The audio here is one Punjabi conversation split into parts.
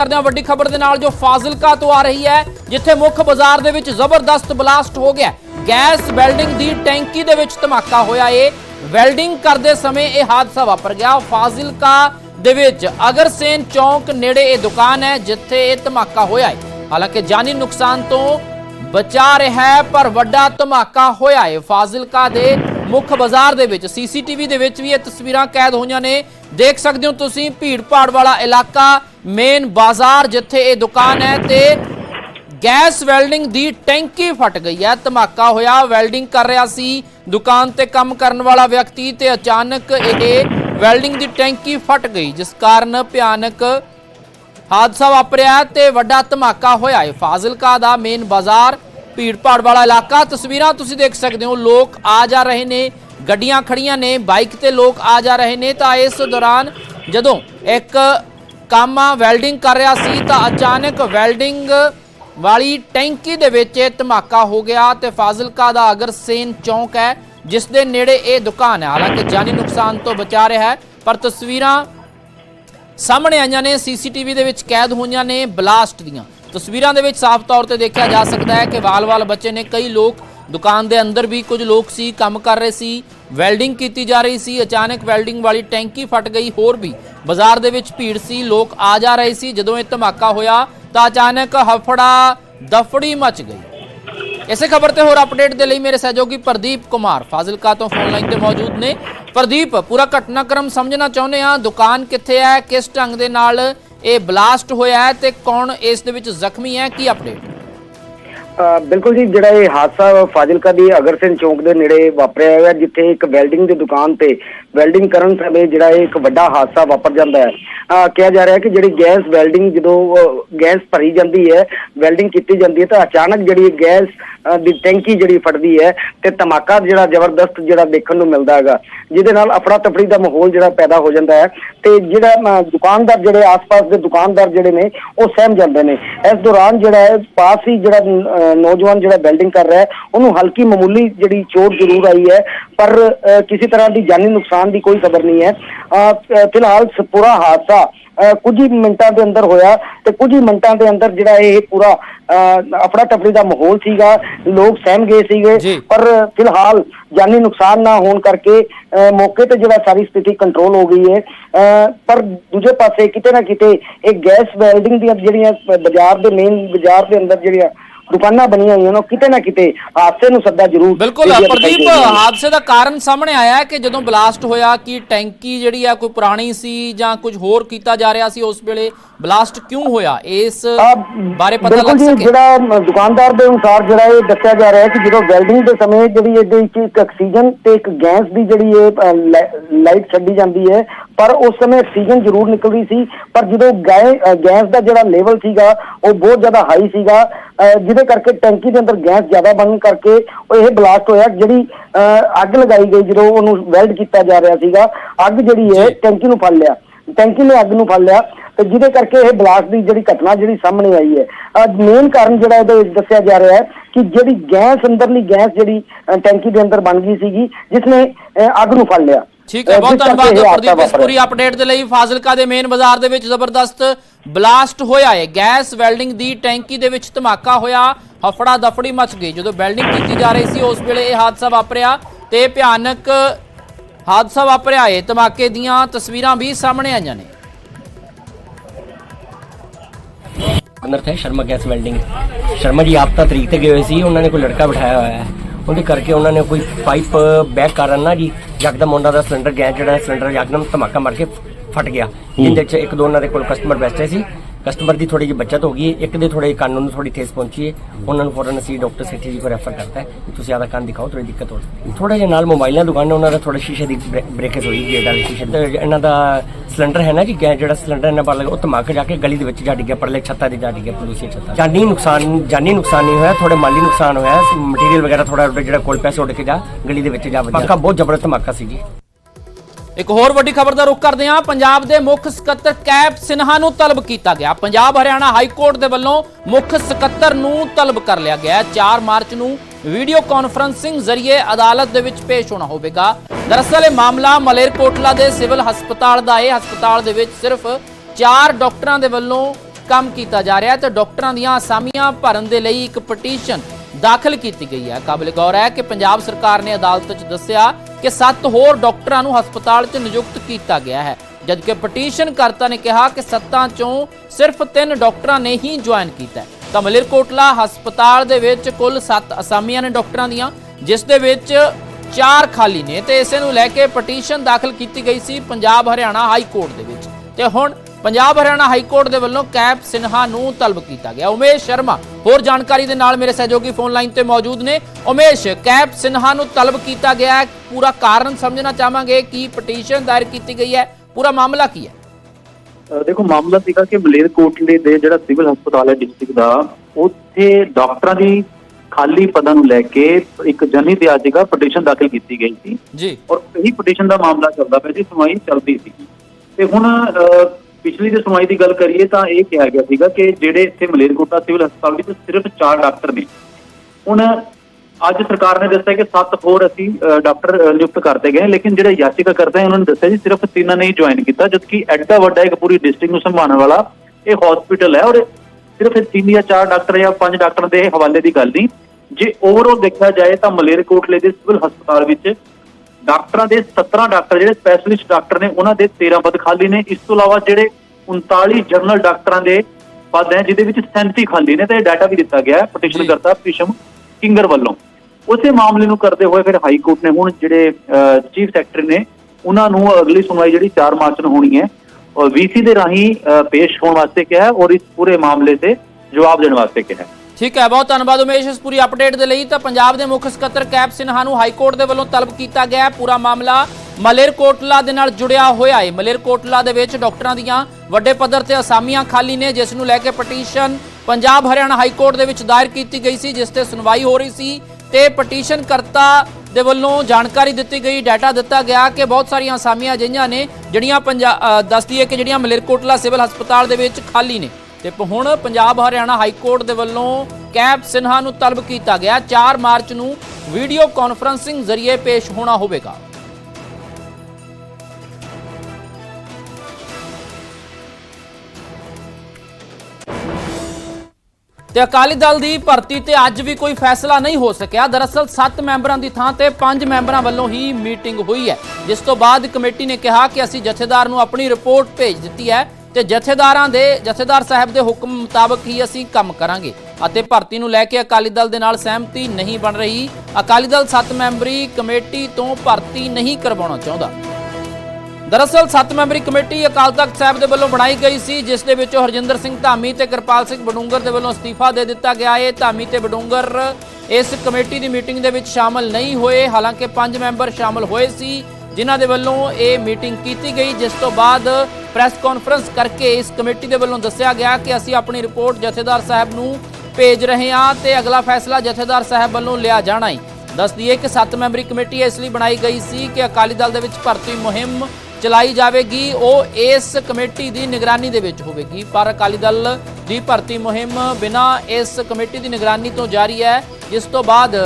ਕਰਦੇ ਹਾਂ ਵੱਡੀ ਖਬਰ ਦੇ ਨਾਲ ਜੋ ਫਾਜ਼ਿਲਕਾ ਤੋਂ ਆ ਰਹੀ ਹੈ, ਜਿੱਥੇ ਮੁੱਖ ਬਾਜ਼ਾਰ ਦੇ ਵਿੱਚ ਜ਼ਬਰਦਸਤ ਬਲਾਸਟ ਹੋ ਗਿਆ ਗੈਸ ਵੈਲਡਿੰਗ ਦੀ ਟੈਂਕੀ ਦੇ ਵਿੱਚ ਧਮਾਕਾ ਹੋਇਆ ਏ। ਵੈਲਡਿੰਗ ਕਰਦੇ ਸਮੇਂ ਇਹ ਹਾਦਸਾ ਵਾਪਰ ਗਿਆ। ਫਾਜ਼ਿਲਕਾ ਦੇ ਵਿੱਚ ਅਗਰਸੇਨ ਚੌਂਕ ਨੇੜੇ ਇਹ ਦੁਕਾਨ ਹੈ, ਜਿੱਥੇ ਇਹ ਧਮਾਕਾ ਹੋਇਆ ਹੈ ਹਾਲਾਂਕਿ ਜਾਨੀ ਨੁਕਸਾਨ ਤੋਂ ਬਚਾ ਰਿਹਾ ਹੈ, ਪਰ ਵੱਡਾ ਧਮਾਕਾ ਹੋਇਆ ਹੈ। ਫਾਜ਼ਿਲਕਾ ਦੇ ਮੁੱਖ ਬਾਜ਼ਾਰ ਦੇ ਵਿੱਚ ਸੀਸੀਟੀਵੀ ਦੇ ਵਿੱਚ ਵੀ ਇਹ ਤਸਵੀਰਾਂ ਕੈਦ ਹੋਈਆਂ ਨੇ। ਦੇਖ ਸਕਦੇ ਹੋ ਤੁਸੀਂ ਭੀੜ ਭਾੜ ਵਾਲਾ ਇਲਾਕਾ ਮੇਨ ਬਾਜ਼ਾਰ ਜਿੱਥੇ ਇਹ ਦੁਕਾਨ ਹੈ ਤੇ ਗੈਸ ਵੈਲਡਿੰਗ ਦੀ ਟੈਂਕੀ ਫਟ ਗਈ ਹੈ। ਧਮਾਕਾ ਹੋਇਆ, ਵੈਲਡਿੰਗ ਕਰ ਰਿਹਾ ਸੀ ਦੁਕਾਨ ਤੇ ਕੰਮ ਕਰਨ ਵਾਲਾ ਵਿਅਕਤੀ ਤੇ ਅਚਾਨਕ ਇਹ ਵੈਲਡਿੰਗ ਦੀ ਟੈਂਕੀ ਫਟ ਗਈ, ਜਿਸ ਕਾਰਨ ਭਿਆਨਕ ਹਾਦਸਾ ਵਾਪਰਿਆ ਤੇ ਵੱਡਾ ਧਮਾਕਾ ਹੋਇਆ ਹੈ। ਫਾਜ਼ਿਲਕਾ ਦਾ ਮੇਨ ਬਾਜ਼ਾਰ ਭੀੜ ਭਾੜ ਵਾਲਾ ਇਲਾਕਾ। ਤਸਵੀਰਾਂ ਤੁਸੀਂ ਦੇਖ ਸਕਦੇ ਹੋ। ਲੋਕ ਆ ਜਾ ਰਹੇ ਨੇ। ਗੱਡੀਆਂ ਖੜੀਆਂ ਨੇ। ਬਾਈਕ ਤੇ ਲੋਕ ਆ ਜਾ ਰਹੇ ਨੇ। ਤਾਂ ਇਸ ਦੌਰਾਨ ਜਦੋਂ ਇੱਕ ਕਾਮਾ ਵੈਲਡਿੰਗ ਕਰ ਰਿਹਾ ਸੀ, ਤਾਂ ਅਚਾਨਕ ਵੈਲਡਿੰਗ ਵਾਲੀ ਟੈਂਕੀ ਦੇ ਵਿੱਚ ਇਹ ਧਮਾਕਾ ਹੋ ਗਿਆ ਤੇ ਫਾਜ਼ਿਲਕਾ ਦਾ ਅਗਰਸੇਨ ਚੌਂਕ ਹੈ, ਜਿਸ ਦੇ ਨੇੜੇ ਇਹ ਦੁਕਾਨ ਹੈ। ਹਾਲਾਂਕਿ ਜਾਨੀ ਨੁਕਸਾਨ ਤੋਂ ਬਚਾ ਰਿਹਾ ਹੈ, ਪਰ ਤਸਵੀਰਾਂ ਸਾਹਮਣੇ ਆਈਆਂ ਨੇ ਸੀਸੀਟੀਵੀ ਦੇ ਵਿੱਚ ਕੈਦ ਹੋਈਆਂ ਨੇ ਬਲਾਸਟ ਦੀਆਂ। ਤਸਵੀਰਾਂ ਦੇ ਵਿੱਚ ਸਾਫ਼ ਤੌਰ ਤੇ ਦੇਖਿਆ ਜਾ ਸਕਦਾ ਹੈ ਕਿ ਵਾਲ-ਵਾਲ ਬੱਚੇ ਨੇ ਕਈ ਲੋਕ ਦੁਕਾਨ ਦੇ ਅੰਦਰ ਵੀ ਕੁਝ ਲੋਕ ਸੀ, ਕੰਮ ਕਰ ਰਹੇ ਸੀ, ਵੈਲਡਿੰਗ ਕੀਤੀ ਜਾ ਰਹੀ ਸੀ, ਅਚਾਨਕ ਵੈਲਡਿੰਗ ਵਾਲੀ ਟੈਂਕੀ ਫਟ ਗਈ, ਹੋਰ ਵੀ ਬਾਜ਼ਾਰ ਦੇ ਵਿੱਚ ਭੀੜ ਸੀ, ਲੋਕ ਆ ਜਾ ਰਹੇ ਸੀ, ਜਦੋਂ ਇਹ ਧਮਾਕਾ ਹੋਇਆ ਤਾਂ ਅਚਾਨਕ ਹਫੜਾ ਦਫੜੀ ਮਚ ਗਈ। ਇਸੇ ਖਬਰ ਤੇ ਹੋਰ ਅਪਡੇਟ ਦੇ ਲਈ ਮੇਰੇ ਸਹਿਯੋਗੀ ਪ੍ਰਦੀਪ ਕੁਮਾਰ ਫਾਜ਼ਿਲਕਾ ਤੋਂ ਫੋਨ ਲਾਈਨ ਤੇ ਮੌਜੂਦ ਨੇ। ਪ੍ਰਦੀਪ, ਪੂਰਾ ਘਟਨਾਕ੍ਰਮ ਸਮਝਣਾ ਚਾਹੁੰਦੇ ਆ ਦੁਕਾਨ ਕਿੱਥੇ ਹੈ? ਕਿਸ ਢੰਗ ਦੇ ਨਾਲ ਇਹ ਬਲਾਸਟ ਹੋਇਆ ਹੈ ਤੇ ਕੌਣ ਇਸ ਦੇ ਵਿੱਚ ਜ਼ਖਮੀ ਹੈ? ਕੀ ਅਪਡੇਟ? ਬਿਲਕੁਲ ਜੀ, ਜਿਹੜਾ ਇਹ ਹਾਦਸਾ ਫਾਜ਼ਿਲਕਾ ਦੀ ਅਗਰ ਸਿੰਘ ਚੌਂਕ ਦੇ ਨੇੜੇ ਵਾਪਰਿਆ ਹੋਇਆ, ਜਿੱਥੇ ਇੱਕ ਵੈਲਡਿੰਗ ਦੀ ਦੁਕਾਨ ਤੇ ਵੈਲਡਿੰਗ ਕਰਨ ਸਮੇਂ ਜਿਹੜਾ ਇਹ ਇੱਕ ਵੱਡਾ ਹਾਦਸਾ ਵਾਪਰ ਜਾਂਦਾ ਹੈ। ਕਿਹਾ ਜਾ ਰਿਹਾ ਹੈ ਕਿ ਜਿਹੜੀ ਗੈਸ ਵੈਲਡਿੰਗ ਜਦੋਂ ਗੈਸ ਭਰੀ ਜਾਂਦੀ ਹੈ, ਵੈਲਡਿੰਗ ਕੀਤੀ ਜਾਂਦੀ ਹੈ, ਤਾਂ ਅਚਾਨਕ ਜਿਹੜੀ ਗੈਸ ਦੀ ਟੈਂਕੀ ਜਿਹੜੀ ਫਟਦੀ ਹੈ ਤੇ ਧਮਾਕਾ ਜਿਹੜਾ ਜ਼ਬਰਦਸਤ ਜਿਹੜਾ ਦੇਖਣ ਨੂੰ ਮਿਲਦਾ ਹੈਗਾ, ਜਿਹਦੇ ਨਾਲ ਅਫੜਾ ਤਫੜੀ ਦਾ ਮਾਹੌਲ ਜਿਹੜਾ ਪੈਦਾ ਹੋ ਜਾਂਦਾ ਹੈ ਤੇ ਜਿਹੜਾ ਦੁਕਾਨਦਾਰ ਜਿਹੜੇ ਆਸ-ਪਾਸ ਦੇ ਦੁਕਾਨਦਾਰ ਜਿਹੜੇ ਨੇ, ਉਹ ਸਹਿਮ ਜਾਂਦੇ ਨੇ। ਇਸ ਦੌਰਾਨ ਜਿਹੜਾ ਹੈ, ਪਾਸ ਹੀ ਜਿਹੜਾ ਨੌਜਵਾਨ ਜਿਹੜਾ ਬਿਲਡਿੰਗ ਕਰ ਰਿਹਾ ਹੈ ਉਹਨੂੰ ਹਲਕੀ ਮਾਮੂਲੀ ਜਿਹੜੀ ਚੋਟ ਜ਼ਰੂਰ ਆਈ ਹੈ ਪਰ ਕਿਸੇ ਤਰ੍ਹਾਂ ਦੀ ਜਾਨੀ ਨੁਕਸਾਨ ਦੀ ਕੋਈ ਖਬਰ ਨਹੀਂ ਹੈ ਫਿਲਹਾਲ ਪੂਰਾ ਹਾਦਸਾ ਕੁਝ ਹੀ ਮਿੰਟਾਂ ਦੇ ਅੰਦਰ ਹੋਇਆ ਤੇ ਕੁਝ ਹੀ ਮਿੰਟਾਂ ਦੇ ਅੰਦਰ ਜਿਹੜਾ ਇਹ ਪੂਰਾ ਅਫੜਾ ਤਫੜੀ ਦਾ ਮਾਹੌਲ ਸੀਗਾ ਲੋਕ ਸਹਿਮ ਗਏ। ਸੀਗੇ ਪਰ ਫਿਲਹਾਲ ਜਾਨੀ ਨੁਕਸਾਨ ਨਾ ਹੋਣ ਕਰਕੇ ਮੌਕੇ ਤੇ ਜਿਹੜਾ ਸਾਰੀ ਸਥਿਤੀ ਕੰਟਰੋਲ ਹੋ ਗਈ ਹੈ ਪਰ ਦੂਜੇ ਪਾਸੇ ਕਿਤੇ ਨਾ ਕਿਤੇ ਇਹ ਗੈਸ ਵੈਲਡਿੰਗ ਦੀਆਂ ਜਿਹੜੀਆਂ ਬਾਜ਼ਾਰ ਦੇ ਮੇਨ ਬਾਜ਼ਾਰ ਦੇ ਅੰਦਰ ਜਿਹੜੀਆਂ ਦੁਕਾਨਾਂ ਬਣੀਆਂ ਹੋਈਆਂ ਨੇ ਕਿਤੇ ਨਾ ਕਿਤੇ ਹਾਦਸੇ ਨੂੰ ਸੱਦਾ ਜ਼ਰੂਰ ਬਿਲਕੁਲ ਪ੍ਰਦੀਪ। ਹਾਦਸੇ ਦਾ ਕਾਰਨ ਸਾਹਮਣੇ ਆਇਆ ਹੈ ਕਿ ਜਦੋਂ ਬਲਾਸਟ ਹੋਇਆ ਕਿ ਟੈਂਕੀ ਜਿਹੜੀ ਆ ਕੋਈ ਪੁਰਾਣੀ ਸੀ ਜਾਂ ਕੁਝ ਹੋਰ ਕੀਤਾ ਜਾ ਰਿਹਾ ਸੀ ਉਸ ਵੇਲੇ ਬਲਾਸਟ ਕਿਉਂ ਹੋਇਆ ਇਸ ਬਾਰੇ ਪਤਾ ਲੱਗ ਸਕੇ ਜਿਹੜਾ ਦੁਕਾਨਦਾਰ ਦੇ ਅਨੁਸਾਰ ਜਿਹੜਾ ਇਹ ਦੱਸਿਆ ਜਾ ਰਿਹਾ ਹੈ ਕਿ ਜਦੋਂ ਵੈਲਡਿੰਗ ਦੇ ਸਮੇਂ ਜਿਹੜੀ ਇਹਦੇ ਵਿੱਚ ਇੱਕ ਆਕਸੀਜਨ ਤੇ ਇੱਕ ਗੈਸ ਦੀ ਜਿਹੜੀ ਇਹ ਲਾਈਟ ਛੱਡੀ ਜਾਂਦੀ ਹੈ ਪਰ ਉਸ ਸਮੇਂ ਆਕਸੀਜਨ ਜ਼ਰੂਰ ਨਿਕਲ ਰਹੀ ਸੀ ਪਰ ਜਦੋਂ ਗੈਸ ਦਾ ਜਿਹੜਾ ਲੈਵਲ ਸੀਗਾ ਉਹ ਬਹੁਤ ਜ਼ਿਆਦਾ ਹਾਈ ਸੀਗਾ ਜਿਹਦੇ ਕਰਕੇ ਟੈਂਕੀ ਦੇ ਅੰਦਰ ਗੈਸ ਜ਼ਿਆਦਾ ਬਣਨ ਕਰਕੇ ਉਹ ਇਹ ਬਲਾਸਟ ਹੋਇਆ ਜਿਹੜੀ ਅੱਗ ਲਗਾਈ ਗਈ ਜਦੋਂ ਉਹਨੂੰ ਵੈਲਡ ਕੀਤਾ ਜਾ ਰਿਹਾ ਸੀਗਾ। ਅੱਗ ਜਿਹੜੀ ਹੈ। ਟੈਂਕੀ ਨੂੰ ਫੜ ਲਿਆ। ਟੈਂਕੀ ਨੇ ਅੱਗ ਨੂੰ ਫੜ ਲਿਆ ਤੇ ਜਿਹਦੇ ਕਰਕੇ ਇਹ ਬਲਾਸਟ ਦੀ ਜਿਹੜੀ ਘਟਨਾ ਜਿਹੜੀ ਸਾਹਮਣੇ ਆਈ ਹੈ। ਮੇਨ ਕਾਰਨ ਜਿਹੜਾ ਇਹਦੇ ਵਿੱਚ ਦੱਸਿਆ ਜਾ ਰਿਹਾ ਹੈ ਕਿ ਜਿਹੜੀ ਗੈਸ ਅੰਦਰਲੀ ਗੈਸ ਜਿਹੜੀ ਟੈਂਕੀ ਦੇ ਅੰਦਰ ਬਣ ਗਈ ਸੀਗੀ ਜਿਸ ਨੇ ਅੱਗ ਨੂੰ ਫੜ ਲਿਆ। ਠੀਕ ਹੈ ਬਹੁਤ ਧੰਨਵਾਦ ਪ੍ਰਦੀਪ ਇਸ। ਪੂਰੀ ਅਪਡੇਟ ਦੇ ਲਈ ਫਾਜ਼ਿਲਕਾ ਦੇ ਮੇਨ ਬਾਜ਼ਾਰ ਦੇ ਵਿੱਚ ਜ਼ਬਰਦਸਤ ਬਲਾਸਟ ਹੋਇਆ ਹੈ। ਗੈਸ ਵੈਲਡਿੰਗ ਦੀ ਟੈਂਕੀ ਦੇ ਵਿੱਚ ਧਮਾਕਾ ਹੋਇਆ ਹਫੜਾ ਦਫੜੀ ਮਚ ਗਈ। ਜਦੋਂ ਵੈਲਡਿੰਗ ਕੀਤੀ ਜਾ ਰਹੀ ਸੀ ਉਸ ਵੇਲੇ ਇਹ ਹਾਦਸਾ ਵਾਪਰਿਆ ਤੇ ਭਿਆਨਕ ਹਾਦਸਾ ਵਾਪਰਿਆ ਹੈ। ਧਮਾਕੇ ਦੀਆਂ ਤਸਵੀਰਾਂ ਵੀ ਸਾਹਮਣੇ ਆਈਆਂ ਨੇ। ਅਨਰਥ ਹੈ ਸ਼ਰਮਾ ਗੈਸ ਵੈਲਡਿੰਗ। ਸ਼ਰਮਾ ਜੀ ਆਪ ਤਾਂ ਤਰੀਕ ਤੇ ਗਏ ਹੋਏ ਸੀ ਉਹਨਾਂ ਨੇ ਕੋਈ ਲੜਕਾ ਬਿਠਾਇਆ ਹੋਇਆ ਹੈ। ਉਹਦੇ ਕਰਕੇ ਉਹਨਾਂ ਨੇ ਕੋਈ ਪਾਈਪ ਬੈਕ ਕਰਨ ਨਾ ਜੀ। ਯਕਦਮ ਉਹਨਾਂ ਦਾ ਸਿਲੰਡਰ ਗੈਸ ਜਿਹੜਾ ਸਿਲੰਡਰ ਯਕਦਮ ਧਮਾਕਾ ਮਾਰ ਕੇ ਫਟ ਗਿਆ। ਜਿੰਦੇ ਚ ਇੱਕ ਦੋ ਉਹਨਾਂ ਦੇ ਕੋਲ ਕਸਟਮਰ ਬੈਠੇ ਸੀ। ਕਸਟਮਰ ਦੀ ਥੋੜੀ ਜਿਹੀ ਬੱਚਤ ਹੋ ਗਈ ਹੈ। ਇੱਕ ਦੇ ਥੋੜੇ ਕੰਨ ਨੂੰ ਥੋੜੀ ਠੇਸ ਪਹੁੰਚੀ ਹੈ। ਉਹਨਾਂ ਨੂੰ ਫੌਰਨ ਅਸੀਂ ਡਾਕਟਰ ਸੇਠੀ ਜੀ ਕੋ ਰੈਫਰ ਕਰਤਾ ਹੈ ਤੁਸੀਂ ਆਦਾ ਕੰਨ ਦਿਖਾਓ ਥੋੜੀ ਦਿੱਕਤ ਹੋ ਸਕਦੀ ਥੋੜੇ ਜਿਹੇ ਨਾਲ ਮੋਬਾਈਲਾਂ ਦੁਕਾਨ ਉਹਨਾਂ ਦਾ ਥੋੜਾ ਸ਼ੀਸ਼ੇ ਦੀ ਬ੍ਰੇਕੇਜ ਹੋਈ ਗੇਟ ਵਾਲੀ ਸ਼ੀਸ਼ੇ ਤੇ ਇਹਨਾਂ ਦਾ ਸਿਲੰਡਰ ਹੈ ਨਾ ਜੀ ਗੈਸ ਜਿਹੜਾ ਸਿਲੰਡਰ ਇਹਨਾਂ ਪਰ ਲੱਗਾ, ਉਹ ਧਮਾਕੇ ਜਾ ਕੇ ਗਲੀ ਦੇ ਵਿੱਚ ਜਾ ਡਿੱਗਿਆ ਪਰਲੇ ਛੱਤਾਂ ਦੀ ਜਾ ਡਿੱਗਿਆ ਦੂਸਰੀ ਛੱਤਾਂ ਜਾਨੀ ਨੁਕਸਾਨ ਜਾਨੀ ਨੁਕਸਾਨ ਨਹੀਂ ਹੋਇਆ ਥੋੜੇ ਮਾਲੀ ਨੁਕਸਾਨ ਹੋਇਆ। ਮਟੀਰੀਅਲ ਵਗੈਰਾ ਥੋੜਾ ਜਿਹੜਾ ਕੋਲ ਪੈਸੇ ਉੱਡ ਕੇ ਜਾ, ਗਲੀ ਦੇ ਵਿੱਚ ਜਾ ਵੱਜਿਆ। ਧਮਾਕਾ ਬਹੁਤ ਜ਼ਬਰਦਸਤ ਧਮਾਕਾ ਸੀ ਜੀ। ਇੱਕ ਹੋਰ ਵੱਡੀ ਖਬਰ ਦਾ ਰੁਖ ਕਰਦੇ ਹਾਂ। ਪੰਜਾਬ ਦੇ ਮੁੱਖ ਸਕੱਤਰ ਕੈਪ ਸਿਨਹਾ ਨੂੰ ਤਲਬ ਕੀਤਾ ਗਿਆ। ਪੰਜਾਬ ਹਰਿਆਣਾ ਹਾਈ ਕੋਰਟ ਦੇ ਵੱਲੋਂ ਮੁੱਖ ਸਕੱਤਰ ਨੂੰ ਤਲਬ ਕਰ ਲਿਆ ਗਿਆ 4 ਮਾਰਚ ਨੂੰ ਵੀਡੀਓ ਕਾਨਫਰੰਸਿੰਗ ਜ਼ਰੀਏ ਅਦਾਲਤ ਦੇ ਵਿੱਚ ਪੇਸ਼ ਹੋਣਾ ਹੋਵੇਗਾ। ਦਰਅਸਲ ਇਹ ਮਾਮਲਾ ਮਲੇਰਕੋਟਲਾ ਦੇ ਸਿਵਲ ਹਸਪਤਾਲ ਦਾ ਹੈ। ਹਸਪਤਾਲ ਦੇ ਵਿੱਚ ਸਿਰਫ 4 ਡਾਕਟਰਾਂ ਦੇ ਵੱਲੋਂ ਕੰਮ ਕੀਤਾ ਜਾ ਰਿਹਾ ਤੇ ਡਾਕਟਰਾਂ ਦੀਆਂ ਅਸਾਮੀਆਂ ਭਰਨ ਦੇ ਲਈ ਇੱਕ ਪਟੀਸ਼ਨ ਦਾਖਲ ਕੀਤੀ ਗਈ ਹੈ। ਕਾਬਿਲ ਗੌਰ ਹੈ ਕਿ ਪੰਜਾਬ ਸਰਕਾਰ ਨੇ ਅਦਾਲਤ 'ਚ ਦੱਸਿਆ ਕਿ ਸੱਤ ਹੋਰ ਡਾਕਟਰਾਂ ਨੂੰ ਹਸਪਤਾਲ 'ਚ ਨਿਯੁਕਤ ਕੀਤਾ ਗਿਆ ਹੈ। ਜਦਕਿ ਪਟੀਸ਼ਨ ਕਰਤਾ ਨੇ ਕਿਹਾ ਕਿ ਸੱਤਾਂ 'ਚੋਂ ਸਿਰਫ ਤਿੰਨ ਡਾਕਟਰਾਂ ਨੇ ਹੀ ਜੁਆਇਨ ਕੀਤਾ ਤਾਂ ਮਲੇਰਕੋਟਲਾ ਹਸਪਤਾਲ ਦੇ ਵਿੱਚ ਕੁੱਲ 7 ਅਸਾਮੀਆਂ ਨੇ ਡਾਕਟਰਾਂ ਦੀਆਂ, ਜਿਸ ਦੇ ਵਿੱਚ ਚਾਰ ਖਾਲੀ ਨੇ ਤੇ ਇਸੇ ਨੂੰ ਲੈ ਕੇ ਪਟੀਸ਼ਨ ਦਾਖਲ ਕੀਤੀ ਗਈ ਸੀ ਪੰਜਾਬ ਹਰਿਆਣਾ ਹਾਈ ਕੋਰਟ ਦੇ ਵਿੱਚ। ਤੇ ਹੁਣ ਪੰਜਾਬ ਹਰਿਆਣਾ ਹਾਈ ਕੋਰਟ ਦੇ ਵੱਲੋਂ ਕੈਪ ਸਿਨਹਾ ਨੂੰ ਤਲਬ ਕੀਤਾ ਗਿਆ। ਉਮੇਸ਼ ਸ਼ਰਮਾ ਹੋਰ ਜਾਣਕਾਰੀ ਦੇ ਨਾਲ ਮੇਰੇ ਸਹਿਯੋਗੀ ਫੋਨ ਲਾਈਨ ਤੇ ਮੌਜੂਦ ਨੇ। ਉਮੇਸ਼ ਕੈਪ ਸਿਨਹਾ ਨੂੰ ਤਲਬ ਕੀਤਾ ਗਿਆ ਪੂਰਾ ਕਾਰਨ ਸਮਝਣਾ ਚਾਹਾਂਗੇ ਕੀ ਪਟੀਸ਼ਨ ਦਾਇਰ ਕੀਤੀ ਗਈ ਹੈ। ਪੂਰਾ ਮਾਮਲਾ ਕੀ ਹੈ? ਦੇਖੋ ਮਾਮਲਾ ਸੀਗਾ ਕਿ ਮਲੇਰਕੋਟਲੇ ਦੇ ਜਿਹੜਾ ਸਿਵਲ ਹਸਪਤਾਲ ਹੈ ਡਿਸਟ੍ਰਿਕਟ ਦਾ ਉੱਥੇ ਡਾਕਟਰਾਂ ਦੀ ਖਾਲੀ ਪਦਾਂ ਨੂੰ ਲੈ ਕੇ ਇੱਕ ਜਨੀ ਦਿਆਜਿਕਾ ਪਟੀਸ਼ਨ ਦਾਖਲ ਕੀਤੀ ਗਈ ਸੀ। ਜੀ। ਔਰ ਇਹੀ ਪਟੀਸ਼ਨ ਦਾ ਮਾਮਲਾ ਚੱਲਦਾ ਪਿਆ ਸੀ ਸੁਣਵਾਈ ਚੱਲਦੀ ਸੀ। ਤੇ ਹੁਣ ਪਿਛਲੀ ਜੇ ਸੁਣਵਾਈ ਦੀ ਗੱਲ ਕਰੀਏ ਤਾਂ ਇਹ ਕਿਹਾ ਗਿਆ ਸੀਗਾ ਕਿ ਜਿਹੜੇ ਇੱਥੇ ਮਲੇਰਕੋਟਾ ਸਿਵਲ ਹਸਪਤਾਲ ਵਿੱਚ ਸਿਰਫ 4 ਡਾਕਟਰ ਨੇ। ਹੁਣ ਅੱਜ ਸਰਕਾਰ ਨੇ ਦੱਸਿਆ ਕਿ 7 ਹੋਰ ਅਸੀਂ ਡਾਕਟਰ ਨਿਯੁਕਤ ਕਰਦੇ ਗਏ ਲੇਕਿਨ ਜਿਹੜੇ ਯਾਚਿਕਾ ਕਰਦੇ ਹੈ, ਉਹਨਾਂ ਨੇ ਦੱਸਿਆ ਜੀ ਸਿਰਫ ਤਿੰਨਾਂ ਨੇ ਹੀ ਜੁਆਇਨ ਕੀਤਾ, ਜਦਕਿ ਐਡਾ ਵੱਡਾ ਇੱਕ ਪੂਰੀ ਡਿਸਟ੍ਰਿਕਟ ਨੂੰ ਸੰਭਾਲਣ ਵਾਲਾ ਇਹ ਹਸਪੀਟਲ ਹੈ ਔਰ ਸਿਰਫ ਇਹ ਤਿੰਨ ਜਾਂ ਚਾਰ ਡਾਕਟਰ ਜਾਂ ਪੰਜ ਡਾਕਟਰ ਦੇ ਹਵਾਲੇ ਦੀ ਗੱਲ ਨਹੀਂ। ਜੇ ਓਵਰਆਲ ਦੇਖਿਆ ਜਾਏ ਤਾਂ ਮਲੇਰਕੋਟਲੇ ਦੇ ਸਿਵਲ ਹਸਪਤਾਲ ਵਿੱਚ ਡਾਕਟਰਾਂ ਦੇ 17 ਡਾਕਟਰ ਜਿਹੜੇ ਸਪੈਸ਼ਲਿਸਟ ਡਾਕਟਰ ਨੇ ਉਹਨਾਂ ਦੇ 13 ਪਦ ਖਾਲੀ ਨੇ। ਇਸ ਤੋਂ ਇਲਾਵਾ ਜਿਹੜੇ 39 ਜਨਰਲ ਡਾਕਟਰਾਂ ਦੇ ਪਦ ਹੈ ਜਿਹਦੇ ਵਿੱਚ 37 ਖਾਲੀ ਨੇ ਤੇ ਇਹ ਡਾਟਾ ਵੀ ਦਿੱਤਾ ਗਿਆ ਹੈ ਪਟੀਸ਼ਨ। ਕਰਤਾ ਭੀਸ਼ਮ ਕਿੰਗਰ ਵੱਲੋਂ। ਉਸੇ ਮਾਮਲੇ ਨੂੰ ਕਰਦੇ ਹੋਏ ਫਿਰ ਹਾਈ ਕੋਰਟ ਨੇ ਹੁਣ ਜਿਹੜੇ ਚੀਫ ਸੈਕਟਰੀ ਨੇ ਉਹਨਾਂ ਨੂੰ ਅਗਲੀ ਸੁਣਵਾਈ ਜਿਹੜੀ 4 ਮਾਰਚ ਨੂੰ ਹੋਣੀ ਹੈ ਔਰ ਵੀਸੀ ਦੇ ਰਾਹੀਂ ਪੇਸ਼ ਹੋਣ ਵਾਸਤੇ ਕਿਹਾ ਹੈ ਔਰ ਇਸ ਪੂਰੇ ਮਾਮਲੇ ਤੇ ਜਵਾਬ ਦੇਣ ਵਾਸਤੇ ਕਿਹਾ ਹੈ। ਠੀਕ ਹੈ, ਬਹੁਤ ਧੰਨਵਾਦ ਉਮੇਸ਼, ਇਸ ਪੂਰੀ ਅਪਡੇਟ ਦੇ ਲਈ ਤਾਂ ਪੰਜਾਬ ਦੇ ਮੁੱਖ ਸਕੱਤਰ ਕੈਪ ਸਿਨਹਾ ਨੂੰ ਹਾਈ ਕੋਰਟ ਦੇ ਵੱਲੋਂ ਤਲਬ ਕੀਤਾ ਗਿਆ ਪੂਰਾ ਮਾਮਲਾ ਮਲੇਰਕੋਟਲਾ ਦੇ ਨਾਲ ਜੁੜਿਆ ਹੋਇਆ ਹੈ। ਮਲੇਰਕੋਟਲਾ ਦੇ ਵਿੱਚ ਡਾਕਟਰਾਂ ਦੀਆਂ ਵੱਡੇ ਪੱਧਰ ਤੇ ਅਸਾਮੀਆਂ ਖਾਲੀ ਨੇ, ਜਿਸ ਨੂੰ ਲੈ ਕੇ petition Punjab Haryana high court ਦੇ ਵਿੱਚ ਦਾਇਰ ਕੀਤੀ ਗਈ ਸੀ, ਜਿਸ ਤੇ ਸੁਣਵਾਈ ਹੋ ਰਹੀ ਸੀ ਤੇ ਪਟੀਸ਼ਨ ਕਰਤਾ ਦੇ ਵੱਲੋਂ ਜਾਣਕਾਰੀ ਦਿੱਤੀ ਗਈ ਡਾਟਾ ਦਿੱਤਾ ਗਿਆ ਕਿ ਬਹੁਤ ਸਾਰੀਆਂ ਅਸਾਮੀਆਂ ਅਜਿਹੀਆਂ ਨੇ, ਜਿਹੜੀਆਂ ਪੰਜਾ ਦੱਸਦੀ ਹੈ ਕਿ ਜਿਹੜੀਆਂ ਮਲੇਰਕੋਟਲਾ ਸਿਵਲ ਹਸਪਤਾਲ ਦੇ ਵਿੱਚ ਖਾਲੀ ਨੇ। ਤੇ ਹੁਣ ਪੰਜਾਬ ਹਰਿਆਣਾ ਹਾਈ ਕੋਰਟ ਦੇ ਵੱਲੋਂ ਕੈਪ ਸਿਨਹਾ ਨੂੰ ਤਲਬ ਕੀਤਾ ਗਿਆ। 4 ਮਾਰਚ ਨੂੰ ਵੀਡੀਓ ਕਾਨਫਰੰਸਿੰਗ ਜ਼ਰੀਏ ਪੇਸ਼ ਹੋਣਾ ਹੋਵੇਗਾ। ਤੇ ਅਕਾਲੀ ਦਲ ਦੀ ਭਰਤੀ ਤੇ ਅੱਜ ਵੀ ਕੋਈ ਫੈਸਲਾ ਨਹੀਂ ਹੋ ਸਕਿਆ। ਦਰਅਸਲ 7 ਮੈਂਬਰਾਂ ਦੀ ਥਾਂ ਤੇ 5 ਮੈਂਬਰਾਂ ਵੱਲੋਂ ਹੀ ਮੀਟਿੰਗ ਹੋਈ ਹੈ। ਜਿਸ ਤੋਂ ਬਾਅਦ ਕਮੇਟੀ ਨੇ ਕਿਹਾ ਕਿ ਅਸੀਂ ਜਥੇਦਾਰ ਨੂੰ ਆਪਣੀ ਰਿਪੋਰਟ ਭੇਜ ਦਿੱਤੀ ਹੈ। ਤੇ ਜਥੇਦਾਰਾਂ ਦੇ, ਜਥੇਦਾਰ ਸਾਹਿਬ ਦੇ ਹੁਕਮ ਮੁਤਾਬਕ ਹੀ ਅਸੀਂ ਕੰਮ ਕਰਾਂਗੇ। ਅਤੇ ਭਰਤੀ ਨੂੰ ਲੈ ਕੇ ਅਕਾਲੀ ਦਲ ਦੇ ਨਾਲ ਸਹਿਮਤੀ ਨਹੀਂ ਬਣ ਰਹੀ। ਅਕਾਲੀ ਦਲ 7 ਮੈਂਬਰੀ ਕਮੇਟੀ ਤੋਂ ਭਰਤੀ ਨਹੀਂ ਕਰਵਾਉਣਾ ਚਾਹੁੰਦਾ। ਦਰਅਸਲ 7 ਮੈਂਬਰੀ ਕਮੇਟੀ ਅਕਾਲ ਤਖਤ ਸਾਹਿਬ ਦੇ ਵੱਲੋਂ ਬਣਾਈ ਗਈ ਸੀ, ਜਿਸ ਦੇ ਵਿੱਚੋਂ ਹਰਜਿੰਦਰ ਸਿੰਘ ਧਾਮੀ ਤੇ ਕਿਰਪਾਲ ਸਿੰਘ ਬਡੂੰਗਰ ਦੇ ਵੱਲੋਂ ਅਸਤੀਫਾ ਦੇ ਦਿੱਤਾ ਗਿਆ ਹੈ ਧਾਮੀ ਤੇ ਬਡੂੰਗਰ ਇਸ ਕਮੇਟੀ ਦੀ ਮੀਟਿੰਗ ਦੇ ਵਿੱਚ ਸ਼ਾਮਲ ਨਹੀਂ ਹੋਏ। ਹਾਲਾਂਕਿ 5 ਮੈਂਬਰ ਸ਼ਾਮਲ ਹੋਏ ਸੀ, ਜਿਨ੍ਹਾਂ ਦੇ ਵੱਲੋਂ ਇਹ ਮੀਟਿੰਗ ਕੀਤੀ ਗਈ, ਜਿਸ ਤੋਂ ਬਾਅਦ ਪ੍ਰੈਸ ਕਾਨਫਰੰਸ ਕਰਕੇ ਇਸ ਕਮੇਟੀ ਦੇ ਵੱਲੋਂ ਦੱਸਿਆ ਗਿਆ ਕਿ ਅਸੀਂ ਆਪਣੀ ਰਿਪੋਰਟ ਜਥੇਦਾਰ ਸਾਹਿਬ ਨੂੰ ਭੇਜ ਰਹੇ ਹਾਂ ਤੇ ਅਗਲਾ ਫੈਸਲਾ ਜਥੇਦਾਰ ਸਾਹਿਬ ਵੱਲੋਂ ਲਿਆ ਜਾਣਾ ਹੈ। ਦੱਸ ਦਈਏ ਕਿ 7 ਮੈਂਬਰੀ ਕਮੇਟੀ ਇਸ ਲਈ ਬਣਾਈ ਗਈ ਸੀ ਕਿ ਅਕਾਲੀ ਦਲ ਦੇ ਵਿੱਚ ਭਰਤੀ ਮੁਹਿੰਮ ਚਲਾਈ ਜਾਵੇਗੀ, ਉਹ ਇਸ ਕਮੇਟੀ ਦੀ ਨਿਗਰਾਨੀ ਦੇ ਵਿੱਚ ਹੋਵੇਗੀ। ਪਰ ਅਕਾਲੀ ਦਲ ਦੀ ਭਰਤੀ ਮੁਹਿੰਮ ਬਿਨਾਂ ਇਸ ਕਮੇਟੀ ਦੀ ਨਿਗਰਾਨੀ ਤੋਂ ਜਾਰੀ ਹੈ, ਜਿਸ ਤੋਂ ਬਾਅਦ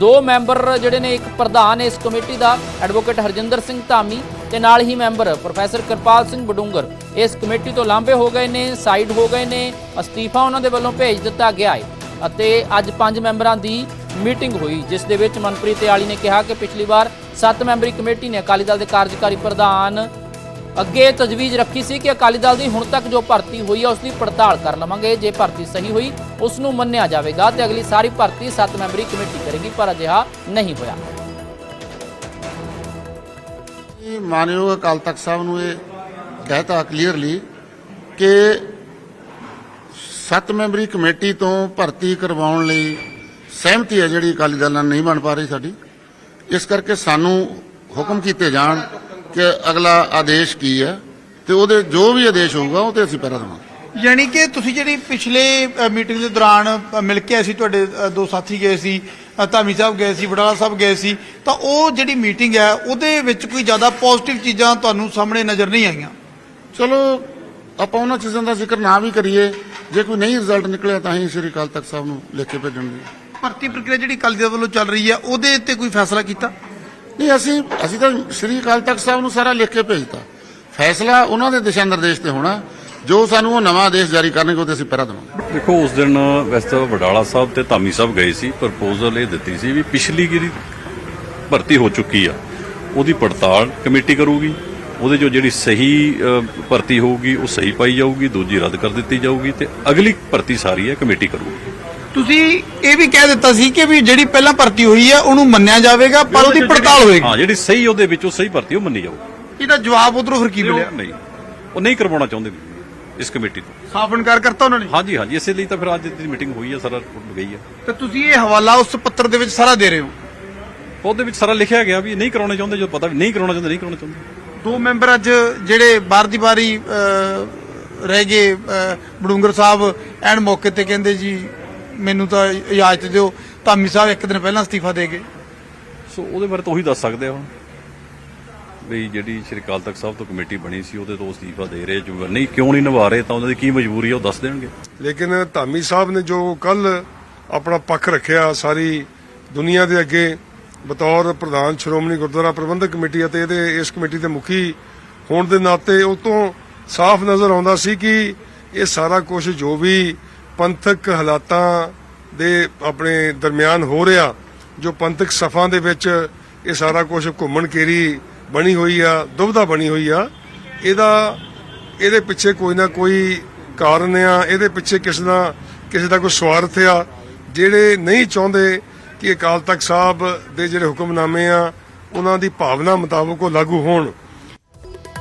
ਦੋ ਮੈਂਬਰ ਜਿਹੜੇ ਨੇ, ਇੱਕ ਪ੍ਰਧਾਨ ਇਸ ਕਮੇਟੀ ਦਾ, ਐਡਵੋਕੇਟ ਹਰਜਿੰਦਰ ਸਿੰਘ ਧਾਮੀ ਤੇ ਨਾਲ ਹੀ ਮੈਂਬਰ ਪ੍ਰੋਫੈਸਰ ਕਿਰਪਾਲ ਸਿੰਘ ਬਡੂੰਗਰ ਇਸ ਕਮੇਟੀ ਤੋਂ ਲਾਂਭੇ ਹੋ ਗਏ ਨੇ, ਸਾਈਡ ਹੋ ਗਏ ਨੇ, ਅਸਤੀਫਾ ਉਹਨਾਂ ਦੇ ਵੱਲੋਂ ਭੇਜ ਦਿੱਤਾ ਗਿਆ ਹੈ ਅਤੇ ਅੱਜ ਪੰਜ ਮੈਂਬਰਾਂ ਦੀ ਮੀਟਿੰਗ ਹੋਈ, ਜਿਸ ਦੇ ਵਿੱਚ ਮਨਪ੍ਰੀਤ ਆਲੀ ਨੇ ਕਿਹਾ ਕਿ ਪਿਛਲੀ ਵਾਰ 7 ਮੈਂਬਰੀ ਕਮੇਟੀ ਨੇ ਅਕਾਲੀ ਦਲ ਦੇ ਕਾਰਜਕਾਰੀ ਪ੍ਰਧਾਨ ਅੱਗੇ ਤਜਵੀਜ਼ ਰੱਖੀ ਸੀ ਕਿ ਅਕਾਲੀ ਦਲ ਦੀ ਹੁਣ ਤੱਕ ਜੋ ਭਰਤੀ ਹੋਈ ਹੈ ਉਸ ਦੀ ਪੜਤਾਲ ਕਰ ਲਵਾਂਗੇ, ਜੇ ਭਰਤੀ ਸਹੀ ਹੋਈ, ਉਸ ਨੂੰ ਮੰਨਿਆ ਜਾਵੇਗਾ ਤੇ ਅਗਲੀ ਸਾਰੀ ਭਰਤੀ 7 ਮੈਂਬਰੀ ਕਮੇਟੀ ਕਰੇਗੀ, ਪਰ ਅਜਿਹਾ ਨਹੀਂ ਹੋਇਆ। ਮਾਨਯੋਗ ਅਕਾਲ ਤਖਤ ਸਾਹਿਬ ਨੂੰ ਇਹ ਕਹਿਤਾ ਕਲੀਅਰਲੀ ਕਿ ਸੱਤ ਮੈਂਬਰੀ ਕਮੇਟੀ ਤੋਂ ਭਰਤੀ ਕਰਵਾਉਣ ਲਈ ਸਹਿਮਤੀ ਹੈ ਜਿਹੜੀ ਅਕਾਲੀ ਦਲ ਨਾਲ ਨਹੀਂ ਬਣ ਪਾ ਰਹੀ ਸਾਡੀ। ਇਸ ਕਰਕੇ ਸਾਨੂੰ ਹੁਕਮ ਕੀਤੇ ਜਾਣ ਕਿ ਅਗਲਾ ਆਦੇਸ਼ ਕੀ ਹੈ ਤੇ ਉਹਦੇ ਜੋ ਵੀ ਆਦੇਸ਼ ਹੋਊਗਾ ਉਹ ਤੇ ਅਸੀਂ ਪਹਿਰਾ ਦੇਵਾਂਗੇ। ਯਾਨੀ ਕਿ ਤੁਸੀਂ ਜਿਹੜੀ ਪਿਛਲੇ ਮੀਟਿੰਗ ਦੇ ਦੌਰਾਨ ਮਿਲ ਕੇ ਆਏ ਸੀ, ਤੁਹਾਡੇ ਦੋ ਸਾਥੀ ਗਏ ਸੀ ਧਾਮੀ ਸਾਹਿਬ ਗਏ ਸੀ ਵਡਾਲਾ ਸਾਹਿਬ ਗਏ ਸੀ ਤਾਂ ਉਹ ਜਿਹੜੀ ਮੀਟਿੰਗ ਹੈ ਉਹਦੇ ਵਿੱਚ ਕੋਈ ਜ਼ਿਆਦਾ ਪੋਜ਼ਿਟਿਵ ਚੀਜ਼ਾਂ ਤੁਹਾਨੂੰ ਸਾਹਮਣੇ ਨਜ਼ਰ ਨਹੀਂ ਆਈਆਂ? ਚਲੋ ਆਪਾਂ ਉਹਨਾਂ ਚੀਜ਼ਾਂ ਦਾ ਜ਼ਿਕਰ ਨਾ ਵੀ ਕਰੀਏ। ਜੇ ਕੋਈ ਨਹੀਂ ਰਿਜ਼ਲਟ ਨਿਕਲਿਆ ਤਾਂ ਹੀ ਸ੍ਰੀ ਅਕਾਲ ਤਖਤ ਸਾਹਿਬ ਨੂੰ ਲਿਖ ਕੇ ਭੇਜਣ ਦੀ। ਭਰਤੀ ਪ੍ਰਕਿਰਿਆ ਜਿਹੜੀ ਅਕਾਲੀ ਦਲ ਵੱਲੋਂ ਚੱਲ ਰਹੀ ਹੈ ਉਹਦੇ ਉੱਤੇ ਕੋਈ ਫੈਸਲਾ ਕੀਤਾ? ਨਹੀਂ ਅਸੀਂ ਅਸੀਂ ਤਾਂ ਸ੍ਰੀ ਅਕਾਲ ਤਖਤ ਸਾਹਿਬ ਨੂੰ ਸਾਰਾ ਲਿਖ ਕੇ ਭੇਜਤਾ। ਫੈਸਲਾ ਉਹਨਾਂ ਦੇ ਦਿਸ਼ਾ ਨਿਰਦੇਸ਼ ਤੇ ਹੋਣਾ। ਜੋ ਸਾਨੂੰ ਉਹ ਨਵਾਂ ਆਦੇਸ਼ ਜਾਰੀ ਕਰਨਗੇ ਉਹਦੇ ਅਸੀਂ ਪਹਿਰਾ ਦੇਵਾਂਗੇ। ਦੇਖੋ ਉਸ ਦਿਨ ਵੈਸੇ ਵਡਾਲਾ ਸਾਹਿਬ ਤੇ ਧਾਮੀ ਸਾਹਿਬ ਗਏ ਸੀ ਪ੍ਰਪੋਜ਼ਲ ਇਹ ਦਿੱਤੀ ਸੀ ਵੀ ਪਿਛਲੀ ਜਿਹੜੀ ਭਰਤੀ ਹੋ ਚੁੱਕੀ ਆ ਉਹਦੀ ਪੜਤਾਲ ਕਮੇਟੀ ਕਰੂਗੀ ਉਹਦੇ ਜੋ ਜਿਹੜੀ ਸਹੀ ਭਰਤੀ ਹੋਊਗੀ ਉਹ ਸਹੀ ਪਾਈ ਜਾਊਗੀ ਦੂਜੀ ਰੱਦ ਕਰ ਦਿੱਤੀ ਜਾਊਗੀ ਤੇ ਅਗਲੀ ਭਰਤੀ ਸਾਰੀ ਹੈ ਕਮੇਟੀ ਕਰੂਗੀ। ਤੁਸੀਂ ਇਹ ਵੀ ਕਹਿ ਦਿੱਤਾ ਸੀ ਕਿ ਵੀ ਜਿਹੜੀ ਪਹਿਲਾਂ ਭਰਤੀ ਹੋਈ ਹੈ ਉਹਨੂੰ ਮੰਨਿਆ ਜਾਵੇਗਾ ਪਰ ਉਹਦੀ ਪੜਤਾਲ ਹੋਏਗੀ ਹਾਂ ਜਿਹੜੀ ਸਹੀ ਉਹਦੇ ਵਿੱਚੋਂ ਸਹੀ ਭਰਤੀ ਉਹ ਮੰਨੀ ਜਾਊਗੀ। ਇਹਦਾ ਜਵਾਬ ਉਧਰੋਂ ਫਿਰ ਕੀ ਉਹ ਮਿਲਿਆ? ਨਹੀਂ ਉਹ ਨਹੀਂ ਕਰਵਾਉਣਾ ਚਾਹੁੰਦੇ ਇਸ ਕਮੇਟੀ ਤੋਂ। ਸਾਫ਼ ਇਨਕਾਰ ਕਰਤਾ ਉਹਨਾਂ ਨੇ? ਹਾਂਜੀ ਹਾਂਜੀ ਇਸੇ ਲਈ ਤਾਂ ਫਿਰ ਅੱਜ ਦੀ ਮੀਟਿੰਗ ਹੋਈ ਹੈ ਸਾਰਾ ਰਿਪੋਰਟ ਗਈ ਹੈ ਤੇ ਤੁਸੀਂ ਇਹ ਹਵਾਲਾ ਉਸ ਪੱਤਰ ਦੇ ਵਿੱਚ ਸਾਰਾ ਦੇ ਰਹੇ ਹੋ? ਉਹਦੇ ਵਿੱਚ ਸਾਰਾ ਲਿਖਿਆ ਗਿਆ ਵੀ ਨਹੀਂ ਕਰਾਉਣੇ ਚਾਹੁੰਦੇ ਜੋ ਪਤਾ ਵੀ ਨਹੀਂ ਕਰਾਉਣਾ ਚਾਹੁੰਦੇ ਨਹੀਂ ਕਰਾਉਣਾ ਚਾਹੁੰਦੇ। ਦੋ ਮੈਂਬਰ ਅੱਜ ਜਿਹੜੇ ਬਾਰ ਦੀ ਬਾਰੀ ਰਹਿ ਗਏ ਬਡੂੰਗਰ ਸਾਹਿਬ ਐਨ ਮੌਕੇ ਤੇ ਕਹਿੰਦੇ ਜੀ ਮੈਨੂੰ ਤਾਂ ਇਜਾਜ਼ਤ ਦਿਓ। ਧਾਮੀ ਸਾਹਿਬ ਇੱਕ ਦਿਨ ਪਹਿਲਾਂ ਅਸਤੀਫਾ ਦੇ ਗਏ। ਸੋ ਉਹਦੇ ਬਾਰੇ ਤਾਂ ਉਹੀ ਦੱਸ ਸਕਦੇ ਆ ਹੁਣ। ਵੀ ਜਿਹੜੀ ਸ਼੍ਰੀ ਅਕਾਲ ਤਖਤ ਸਾਹਿਬ ਤੋਂ ਕਮੇਟੀ ਬਣੀ ਸੀ, ਉਹਦੇ ਤੋਂ ਅਸਤੀਫਾ ਦੇ ਰਹੇ ਜੋ ਨਹੀਂ, ਕਿਉਂ ਨਹੀਂ ਨਿਭਾ ਰਹੇ, ਤਾਂ ਉਹਨਾਂ ਦੀ ਕੀ ਮਜਬੂਰੀ ਹੈ ਉਹ ਦੱਸ ਦੇਣਗੇ। ਲੇਕਿਨ ਧਾਮੀ ਸਾਹਿਬ ਨੇ ਜੋ ਕੱਲ ਆਪਣਾ ਪੱਖ ਰੱਖਿਆ ਸਾਰੀ ਦੁਨੀਆ ਦੇ ਅੱਗੇ, ਬਤੌਰ ਪ੍ਰਧਾਨ ਸ਼੍ਰੋਮਣੀ ਗੁਰਦੁਆਰਾ ਪ੍ਰਬੰਧਕ ਕਮੇਟੀ ਅਤੇ ਇਹਦੇ ਇਸ ਕਮੇਟੀ ਦੇ ਮੁਖੀ ਹੋਣ ਦੇ ਨਾਤੇ ਉਹ ਤੋਂ ਸਾਫ਼ ਨਜ਼ਰ ਆਉਂਦਾ ਸੀ ਕਿ ਇਹ ਸਾਰਾ ਕੁਝ ਜੋ ਵੀ ਪੰਥਕ ਹਾਲਾਤਾਂ ਦੇ ਆਪਣੇ ਦਰਮਿਆਨ ਹੋ ਰਿਹਾ, ਜੋ ਪੰਥਕ ਸਫਾਂ ਦੇ ਵਿੱਚ ਇਹ ਸਾਰਾ ਕੁਝ ਘੁੰਮਣ ਕੇਰੀ ਬਣੀ ਹੋਈ ਆ ਦੁਬਦਾ ਬਣੀ ਹੋਈ ਆ। ਇਹਦਾ, ਇਹਦੇ ਪਿੱਛੇ ਕੋਈ ਨਾ ਕੋਈ ਕਾਰਨ ਆ, ਇਹਦੇ ਪਿੱਛੇ ਕਿਸੇ ਦਾ ਕਿਸੇ ਦਾ ਕੋਈ ਸਵਾਰਥ ਆ। ਜਿਹੜੇ ਨਹੀਂ ਚਾਹੁੰਦੇ ਕਿ ਅਕਾਲ ਤਖਤ ਸਾਹਿਬ ਦੇ ਜਿਹੜੇ ਹੁਕਮਨਾਮੇ ਆ, ਉਹਨਾਂ ਦੀ ਭਾਵਨਾ ਮੁਤਾਬਕ ਉਹ ਲਾਗੂ ਹੋਣ।